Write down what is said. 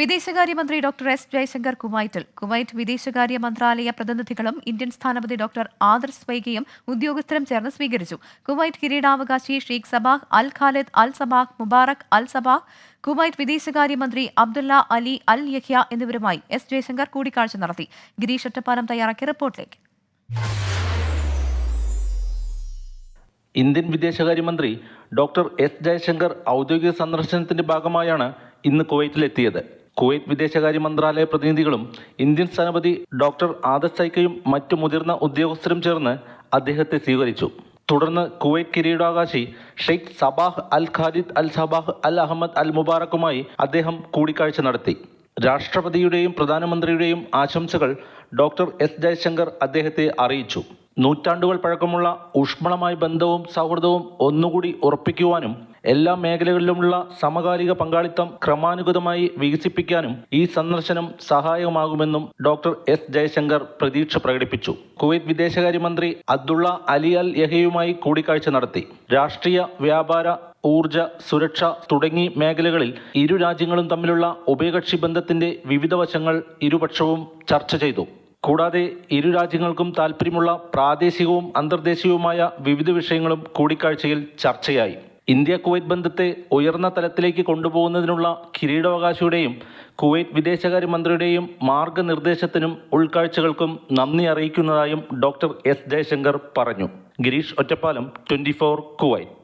വിദേശകാര്യമന്ത്രി doctor S Jaishankar കുവൈറ്റിൽ. Kuwait വിദേശകാര്യ മന്ത്രാലയ പ്രതിനിധികളും ഇന്ത്യൻ സ്ഥാനപതി ഡോക്ടർ ആദർ സ്വൈകയും ഉദ്യോഗസ്ഥരും ചേർന്ന് സ്വീകരിച്ചു. കുവൈറ്റ് കിരീടാവകാശി Sheikh Sabah Al Khalid Al Sabah Mubarak Al Sabah Kuwait വിദേശകാര്യമന്ത്രി അബ്ദുള്ള അലി അൽ യഹ്യ എന്നിവരുമായി എസ് ജയശങ്കർ കൂടിക്കാഴ്ച നടത്തി. ഗിരീഷ് ഒറ്റപ്പാലം തയ്യാറാക്കിയ റിപ്പോർട്ടിലേക്ക്. ഇന്ത്യൻ വിദേശകാര്യമന്ത്രി ഡോക്ടർ എസ് ജയശങ്കർ ഔദ്യോഗിക സന്ദർശനത്തിന്റെ ഭാഗമായാണ് ഇന്ന് കുവൈറ്റിലെത്തിയത്. കുവൈറ്റ് വിദേശകാര്യ മന്ത്രാലയ പ്രതിനിധികളും ഇന്ത്യൻ സ്ഥാനപതി ഡോക്ടർ ആദർ സൈക്കയും മറ്റു മുതിർന്ന ഉദ്യോഗസ്ഥരും ചേർന്ന് അദ്ദേഹത്തെ സ്വീകരിച്ചു. തുടർന്ന് Kuwait കിരീടാകാശി Sheikh Sabah Al Khalid Al Sabah Al Ahmad Al മുബാറക്കുമായി അദ്ദേഹം കൂടിക്കാഴ്ച നടത്തി. രാഷ്ട്രപതിയുടെയും പ്രധാനമന്ത്രിയുടെയും ആശംസകൾ ഡോക്ടർ എസ് ജയശങ്കർ അദ്ദേഹത്തെ അറിയിച്ചു. നൂറ്റാണ്ടുകൾ പഴക്കമുള്ള ഊഷ്മളമായ ബന്ധവും സൗഹൃദവും ഒന്നുകൂടി ഉറപ്പിക്കുവാനും എല്ലാ മേഖലകളിലുമുള്ള സമകാലിക പങ്കാളിത്തം ക്രമാനുഗതമായി വികസിപ്പിക്കാനും ഈ സന്ദർശനം സഹായകമാകുമെന്നും ഡോക്ടർ എസ് ജയശങ്കർ പ്രതീക്ഷ പ്രകടിപ്പിച്ചു. കുവൈത്ത് വിദേശകാര്യമന്ത്രി അബ്ദുള്ള അലി അൽ യഹയുമായി കൂടിക്കാഴ്ച നടത്തി. രാഷ്ട്രീയ വ്യാപാര ഊർജ സുരക്ഷ തുടങ്ങി മേഖലകളിൽ ഇരു രാജ്യങ്ങളും തമ്മിലുള്ള ഉഭയകക്ഷി ബന്ധത്തിന്റെ വിവിധ വശങ്ങൾ ഇരുപക്ഷവും ചർച്ച ചെയ്തു. കൂടാതെ ഇരു രാജ്യങ്ങൾക്കും താൽപ്പര്യമുള്ള പ്രാദേശികവും അന്തർദേശീയവുമായ വിവിധ വിഷയങ്ങളും കൂടിക്കാഴ്ചയിൽ ചർച്ചയായി. ഇന്ത്യ കുവൈറ്റ് ബന്ധത്തെ ഉയർന്ന തലത്തിലേക്ക് കൊണ്ടുപോകുന്നതിനുള്ള കിരീടാവകാശിയുടെയും കുവൈറ്റ് വിദേശകാര്യമന്ത്രിയുടെയും മാർഗനിർദ്ദേശത്തിനും ഉൾക്കാഴ്ചകൾക്കും നന്ദി അറിയിക്കുന്നതായും ഡോക്ടർ എസ് ജയശങ്കർ പറഞ്ഞു. Girish Ottapalam twenty four Kuwait.